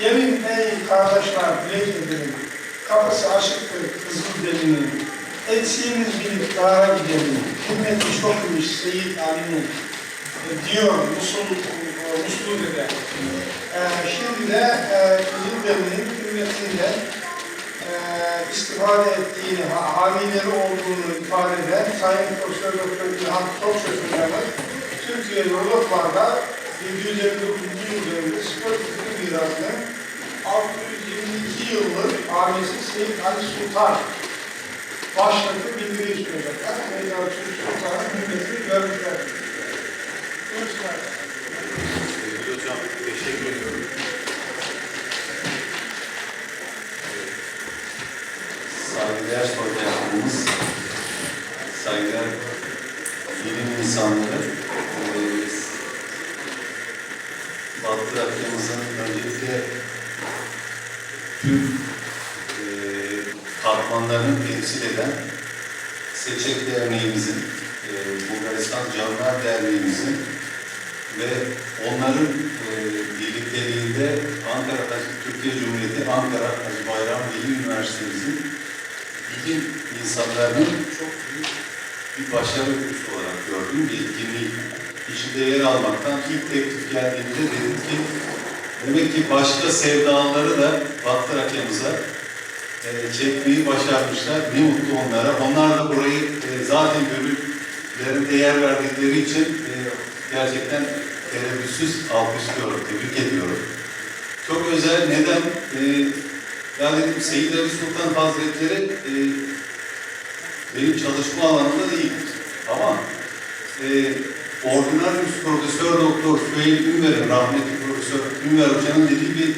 Gelin ey kardeşler edelim. Kapısı açıktır kızıl delinin. Eksiğimiz bilip dara gidelim. Himmeti çok imiş Seyyid Ali'nin. E, diyor Musul, e, Musul Dede. E, şimdi de e, kızıl delinin hürmetinde e, istifade ettiğini, ha- hamileri olduğunu ifade eden Sayın Profesör Doktor İlhan Tokçöz Hocamız Türkiye Yolotlar'da 759. yıl dönümü spor kültürü mirasının 622 yıllık abisi Seyyid Ali Sultan başlıklı bildiri. Seyyid Ali Sultan'ın hürmetini görmüşler. Buyursunlar. Sevgili hocam, teşekkür ediyorum. Saygıdeğer sorularımız, saygıdeğer bilim insanları, Akdenizi'nin öncelikle tüm eee katmanlarını temsil eden Seçek Derneğimizin, eee Bulgaristan Canlar Derneğimizin ve onların e, birlikteliğinde Ankara Türkiye Cumhuriyeti Ankara Hacı Bayram Veli Üniversitemizin bilim insanlarının çok büyük bir başarı öyküsü olarak gördüğüm bir etkinliği içinde yer almaktan ilk teklif geldiğinde dedim ki demek ki başka sevdaları da Batı Trakya'mıza e, çekmeyi başarmışlar. Ne mutlu onlara. Onlar da burayı e, zaten gönüllerinde yer verdikleri için e, gerçekten tereddütsüz alkışlıyorum, tebrik ediyorum. Çok özel. Neden? E, ya dedim Seyyid Ali Sultan Hazretleri e, benim çalışma alanımda değil. Ama e, Ordinarius Profesör Doktor Süheyl Ünver'in, rahmetli Profesör Ünver Hoca'nın dediği bir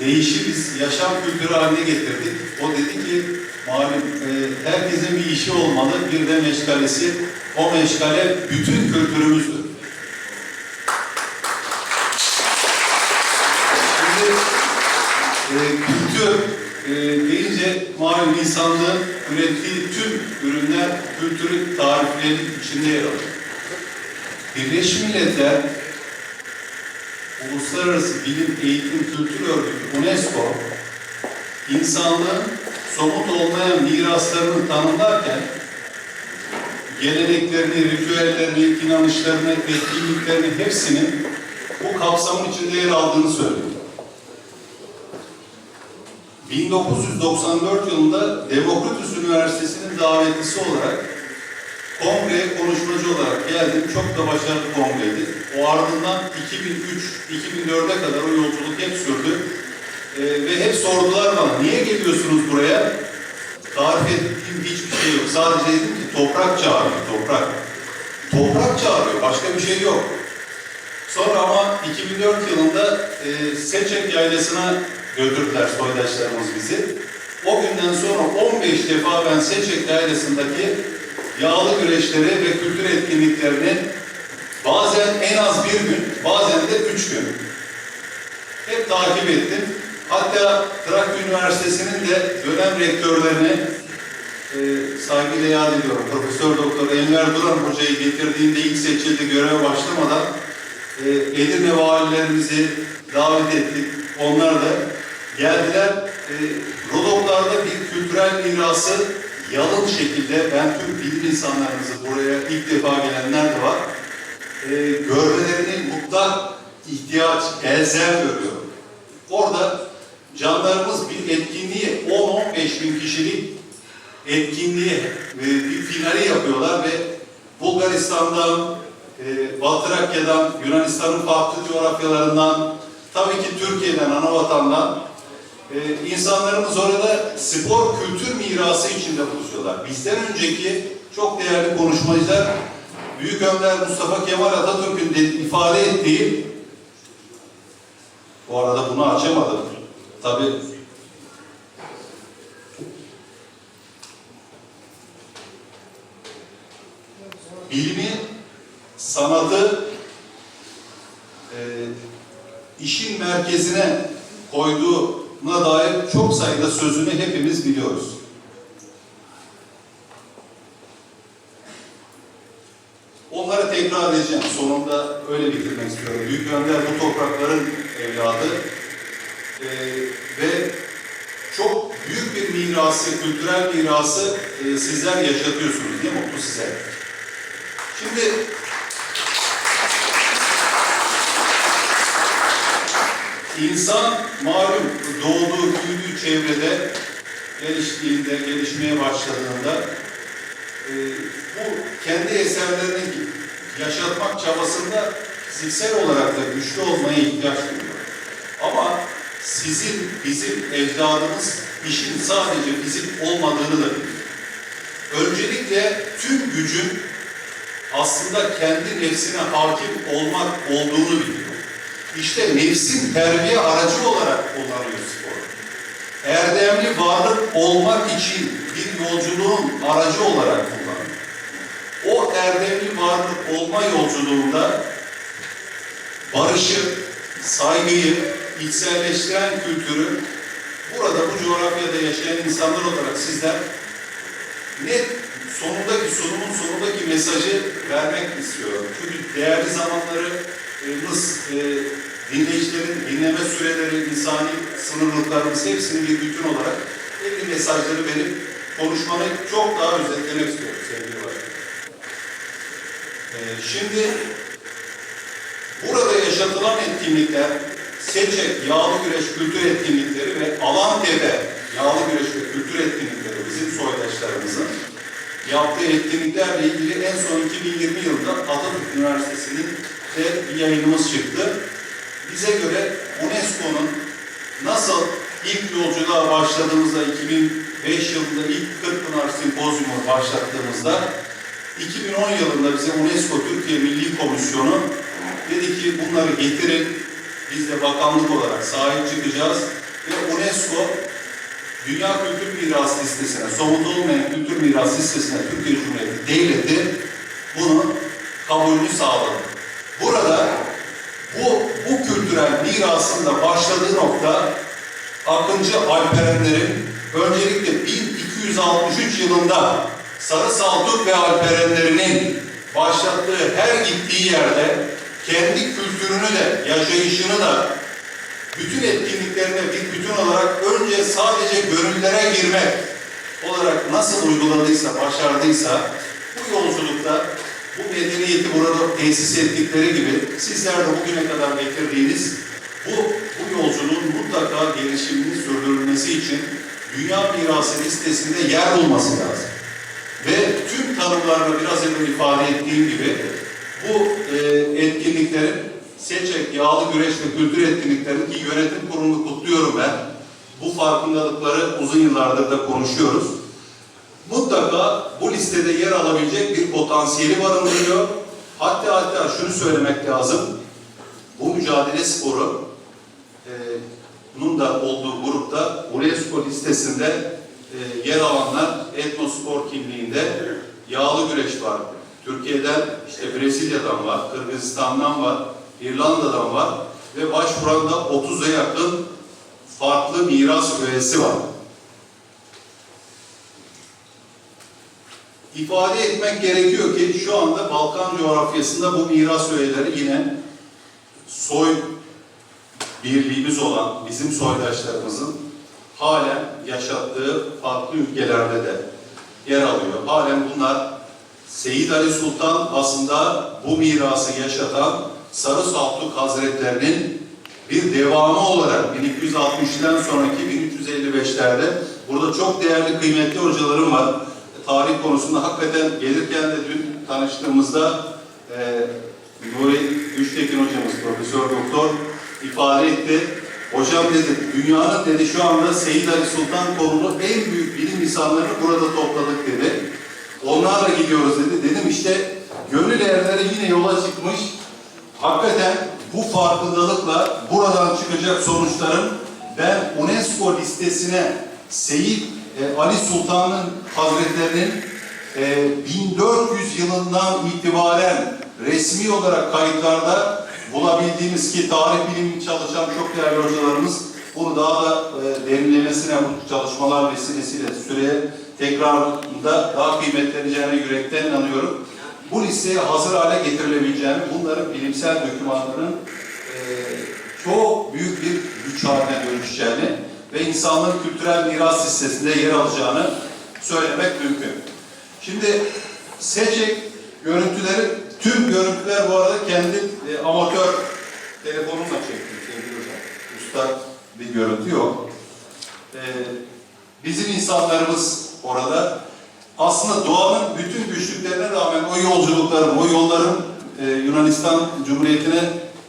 değişi biz yaşam kültürü haline getirdik. O dedi ki, malum e, herkesin bir işi olmalı, bir de meşgalesi. O meşgale bütün kültürümüzdür. Şimdi e, kültür e, deyince malum insanlığın ürettiği tüm ürünler kültürün tariflerinin içinde yer alır. Birleşmiş Milletler Uluslararası Bilim, Eğitim, Kültür Örgütü UNESCO insanlığın somut olmayan miraslarını tanımlarken geleneklerini, ritüellerini, inanışlarını, etkinliklerini hepsinin bu kapsamın içinde yer aldığını söylüyor. 1994 yılında Demokritus Üniversitesi'nin davetlisi olarak kongreye konuşmacı olarak geldim. Çok da başarılı kongreydi. O ardından 2003-2004'e kadar o yolculuk hep sürdü. Ee, ve hep sordular bana, niye geliyorsunuz buraya? Tarif ettiğim hiçbir şey yok. Sadece dedim ki toprak çağırıyor, toprak. Toprak çağırıyor, başka bir şey yok. Sonra ama 2004 yılında e, Seçek Yaylası'na götürdüler soydaşlarımız bizi. O günden sonra 15 defa ben Seçek Yaylası'ndaki yağlı güreşleri ve kültür etkinliklerini bazen en az bir gün, bazen de üç gün hep takip ettim. Hatta Trakya Üniversitesi'nin de dönem rektörlerini e, saygıyla yad ediyorum. Profesör Doktor Enver Duran Hoca'yı getirdiğinde ilk seçildi göreve başlamadan e, Edirne valilerimizi davet ettik. Onlar da geldiler. E, Rodoklar'da bir kültürel mirası yalın şekilde ben tüm bilim insanlarımızı buraya ilk defa gelenler de var. E, görmelerini mutlak ihtiyaç, elzem görüyorum. Orada canlarımız bir etkinliği 10-15 bin kişilik etkinliği e, bir finali yapıyorlar ve Bulgaristan'dan, e, Batı Trakya'dan, Yunanistan'ın farklı coğrafyalarından, tabii ki Türkiye'den, anavatandan e, insanlarımız orada spor kültür mirası içinde buluşuyorlar. Bizden önceki çok değerli konuşmacılar Büyük Önder Mustafa Kemal Atatürk'ün de ifade ettiği bu arada bunu açamadım. Tabii bilimi, sanatı e, işin merkezine koyduğuna dair çok sayıda sözünü hepimiz biliyoruz. Onları tekrar edeceğim. Sonunda öyle bitirmek istiyorum. Büyük Önder bu toprakların evladı. e, ve çok büyük bir mirası, kültürel mirası e, sizler yaşatıyorsunuz. Ne mutlu size. Şimdi insan malum doğduğu, büyüdüğü çevrede geliştiğinde, gelişmeye başladığında e, bu kendi eserlerini yaşatmak çabasında fiziksel olarak da güçlü olmaya ihtiyaç duyuyor. Ama sizin, bizim ecdadımız işin sadece fizik olmadığını da biliyor. Öncelikle tüm gücün aslında kendi nefsine hakim olmak olduğunu biliyor. İşte nefsin terbiye aracı olarak kullanıyor spor. Erdemli varlık olmak için bir yolculuğun aracı olarak kullanıyor. O erdemli varlık olma yolculuğunda barışı, saygıyı, içselleştiren kültürü burada bu coğrafyada yaşayan insanlar olarak sizler net sonundaki sunumun sonundaki mesajı vermek istiyorum. Çünkü değerli zamanlarımız, e, dinleyicilerin dinleme süreleri, insani sınırlılıklarımız hepsini bir bütün olarak belli mesajları verip konuşmayı çok daha özetlemek istiyorum sevgili başkanım. E, şimdi burada yaşatılan etkinlikler Seçek Yağlı Güreş Kültür Etkinlikleri ve Alantepe Yağlı Güreş ve Kültür Etkinlikleri bizim soydaşlarımızın yaptığı etkinliklerle ilgili en son 2020 yılında Atatürk Üniversitesi'nin de bir yayınımız çıktı. Bize göre UNESCO'nun nasıl ilk yolculuğa başladığımızda 2005 yılında ilk Kırkpınar Sempozyumu başlattığımızda 2010 yılında bize UNESCO Türkiye Milli Komisyonu dedi ki bunları getirin biz de bakanlık olarak sahip çıkacağız ve UNESCO Dünya Kültür Miras Listesi'ne, somut olmayan kültür miras listesine Türkiye Cumhuriyeti Devleti bunu kabulünü sağladı. Burada bu, bu kültürel mirasın da başladığı nokta Akıncı Alperenlerin öncelikle 1263 yılında Sarı Saltuk ve Alperenlerinin başlattığı her gittiği yerde kendi kültürünü de, yaşayışını da bütün etkinliklerine bir bütün olarak önce sadece gönüllere girmek olarak nasıl uyguladıysa, başardıysa bu yolculukta bu medeniyeti burada tesis ettikleri gibi sizler de bugüne kadar getirdiğiniz bu, bu yolculuğun mutlaka gelişiminin sürdürülmesi için Dünya Mirası listesinde yer bulması lazım. Ve tüm tanımlarla biraz evvel ifade ettiğim gibi bu e, etkinliklerin Seçek, Yağlı Güreş ve Kültür Etkinliklerinin ki yönetim kurulunu kutluyorum ben. Bu farkındalıkları uzun yıllardır da konuşuyoruz. Mutlaka bu listede yer alabilecek bir potansiyeli barındırıyor. Hatta hatta şunu söylemek lazım. Bu mücadele sporu bunun da olduğu grupta UNESCO listesinde e, yer alanlar etnospor kimliğinde yağlı güreş var. Türkiye'den işte Brezilya'dan var, Kırgızistan'dan var, İrlanda'dan var ve başvuran da 30'a yakın farklı miras üyesi var. İfade etmek gerekiyor ki şu anda Balkan coğrafyasında bu miras üyeleri yine soy birliğimiz olan bizim soydaşlarımızın halen yaşattığı farklı ülkelerde de yer alıyor. Halen bunlar Seyyid Ali Sultan aslında bu mirası yaşatan Sarı Saltuk Hazretlerinin bir devamı olarak 1260'dan sonraki 1355'lerde burada çok değerli kıymetli hocalarım var. Tarih konusunda hakikaten gelirken de dün tanıştığımızda e, Nuri Güçtekin hocamız, Profesör Doktor ifade etti. Hocam dedi, dünyanın dedi şu anda Seyyid Ali Sultan konulu en büyük bilim insanlarını burada topladık dedi. Onlarla gidiyoruz dedi. Dedim işte gönül erleri yine yola çıkmış. Hakikaten bu farkındalıkla buradan çıkacak sonuçların ben UNESCO listesine Seyyid e, Ali Sultan'ın Hazretlerinin e, 1400 yılından itibaren resmi olarak kayıtlarda bulabildiğimiz ki tarih bilimi çalışan çok değerli hocalarımız bunu daha da e, derinlemesine bu çalışmalar vesilesiyle süreye tekrarında daha kıymetleneceğine yürekten inanıyorum. Bu listeye hazır hale getirilebileceğini, bunların bilimsel dokümanların e, çok büyük bir güç haline dönüşeceğini ve insanlığın kültürel miras listesinde yer alacağını söylemek mümkün. Şimdi Secek görüntüleri, tüm görüntüler bu arada kendi e, amatör telefonumla çektim sevgili hocam. Usta bir görüntü yok. E, bizim insanlarımız orada aslında doğanın bütün güçlüklerine rağmen o yolculukların, o yolların e, Yunanistan Cumhuriyeti'ne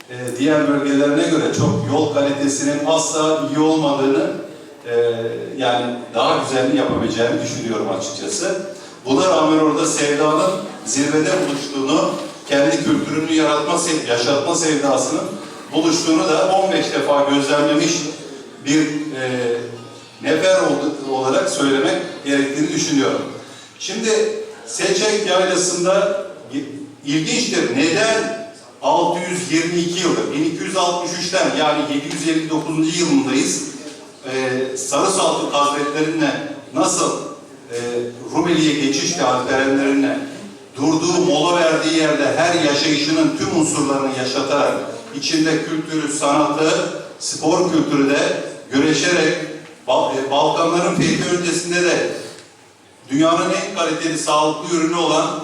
e, diğer bölgelerine göre çok yol kalitesinin asla iyi olmadığını e, yani daha güzelini yapabileceğini düşünüyorum açıkçası. Buna rağmen orada sevdanın zirvede buluştuğunu, kendi kültürünü yaratma, yaşatma sevdasının buluştuğunu da 15 defa gözlemlemiş bir e, nefer olarak söylemek gerektiğini düşünüyorum. Şimdi Seçek Yaylası'nda ilginçtir. Neden 622 yıldır, 1263'ten yani 759. yılındayız. Ee, Sarı Saltuk Hazretleri'ne nasıl e, Rumeli'ye geçişle Alperenlerine durduğu, mola verdiği yerde her yaşayışının tüm unsurlarını yaşatarak içinde kültürü, sanatı, spor kültürü de güreşerek e, Balkanların fethi öncesinde de dünyanın en kaliteli sağlıklı ürünü olan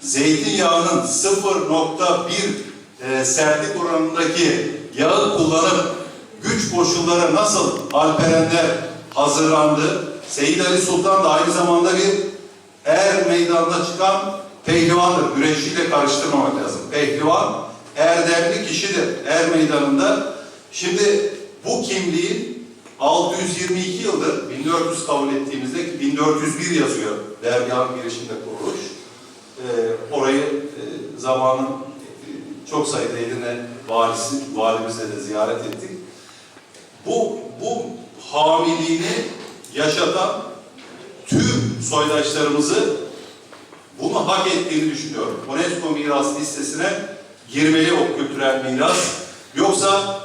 zeytinyağının 0.1 e, sertlik oranındaki yağı kullanıp güç koşulları nasıl Alperenler hazırlandı? Seyyid Ali Sultan da aynı zamanda bir er meydanda çıkan pehlivandır. Güreşiyle karıştırmamak lazım. Pehlivan erdemli kişidir er meydanında. Şimdi bu kimliği 622 yıldır 1400 kabul ettiğimizde ki 1401 yazıyor dergahın girişinde kuruluş. Ee, orayı e, zamanın e, çok sayıda Edirne valisi, valimizle de ziyaret ettik. Bu, bu hamiliğini yaşatan tüm soydaşlarımızı bunu hak ettiğini düşünüyorum. UNESCO miras listesine girmeli o kültürel miras. Yoksa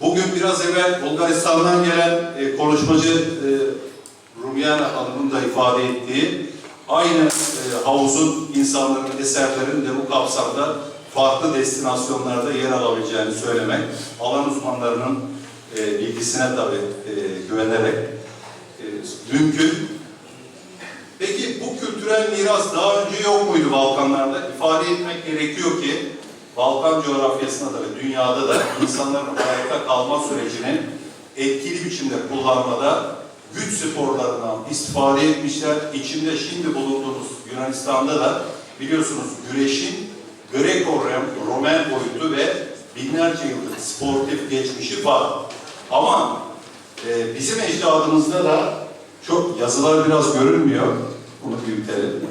bugün biraz evvel Bulgaristan'dan gelen e, konuşmacı e, Rumyana Hanım'ın da ifade ettiği aynı e, havuzun insanların eserlerinin de bu kapsamda farklı destinasyonlarda yer alabileceğini söylemek, alan uzmanlarının e, bilgisine tabii e, güvenerek e, mümkün. Peki bu kültürel miras daha önce yok muydu Balkanlarda? İfade etmek gerekiyor ki Balkan coğrafyasında da ve dünyada da insanların ayakta kalma sürecini etkili biçimde kullanmada güç sporlarından istifade etmişler. İçinde şimdi bulunduğumuz Yunanistan'da da biliyorsunuz güreşin Greko-Romen boyutu ve binlerce yıllık sportif geçmişi var. Ama e, bizim ecdadımızda da çok yazılar biraz görünmüyor. Bunu büyütelim.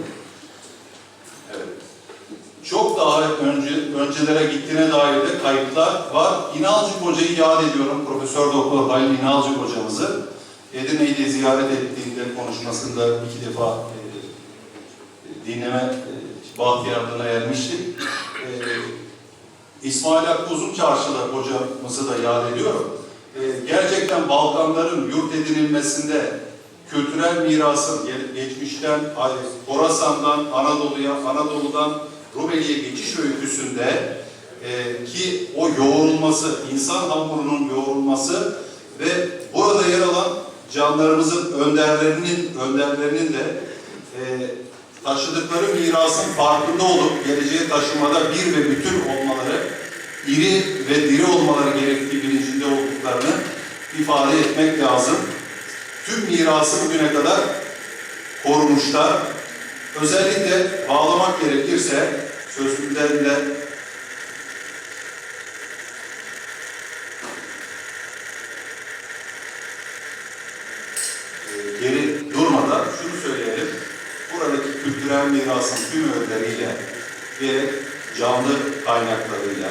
Çok daha önce öncelere gittiğine dair de kayıtlar var. İnalcık Hoca'yı yad ediyorum. Profesör Doktor Halil İnalcık hocamızı. Edirne'yi ziyaret ettiğinde konuşmasında iki defa e, dinleme e, bahtiyarlığına ermiştik. E, İsmail Hakkı Uzunçarşı'da hocamızı da yad ediyorum. Gerçekten Balkanların yurt edinilmesinde kültürel mirasın geçmişten Horasan'dan Anadolu'ya, Anadolu'dan Rumeli'ye geçiş öyküsünde e, ki o yoğrulması, insan hamurunun yoğrulması ve burada yer alan canlarımızın önderlerinin önderlerinin de e, taşıdıkları mirasın farkında olup geleceğe taşımada bir ve bütün olmaları, iri ve diri olmaları gerektiği ifade etmek lazım. Tüm mirası bugüne kadar korumuşlar. Özellikle bağlamak gerekirse sözlüklerinde e, geri durmadan şunu söyleyelim. Buradaki kültürel mirasın tüm öğeleriyle gerek canlı kaynaklarıyla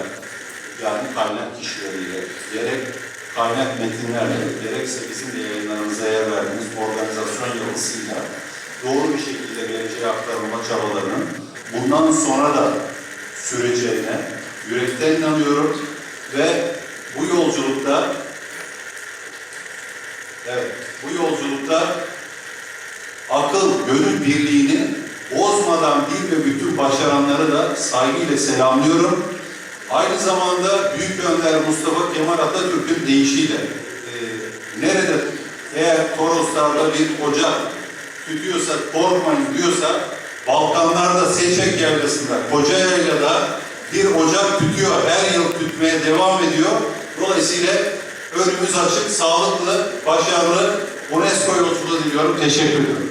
yani kaynak kişileriyle gerek kaynak metinlerle gerekse bizim de yayınlarımıza yer verdiğimiz organizasyon yapısıyla doğru bir şekilde geleceğe aktarılma çabalarının bundan sonra da süreceğine yürekten inanıyorum ve bu yolculukta evet bu yolculukta akıl gönül birliğini bozmadan bir ve bütün başaranları da saygıyla selamlıyorum. Aynı zamanda Büyük Önder Mustafa Kemal Atatürk'ün deyişiyle e, nerede eğer Toroslar'da bir ocak tütüyorsa korkmayın diyorsa Balkanlarda Seçek Yaylası'nda Kocayayla'da bir ocak tütüyor. Her yıl tütmeye devam ediyor. Dolayısıyla önümüz açık, sağlıklı, başarılı UNESCO yolculuğu diliyorum. Teşekkür ediyorum.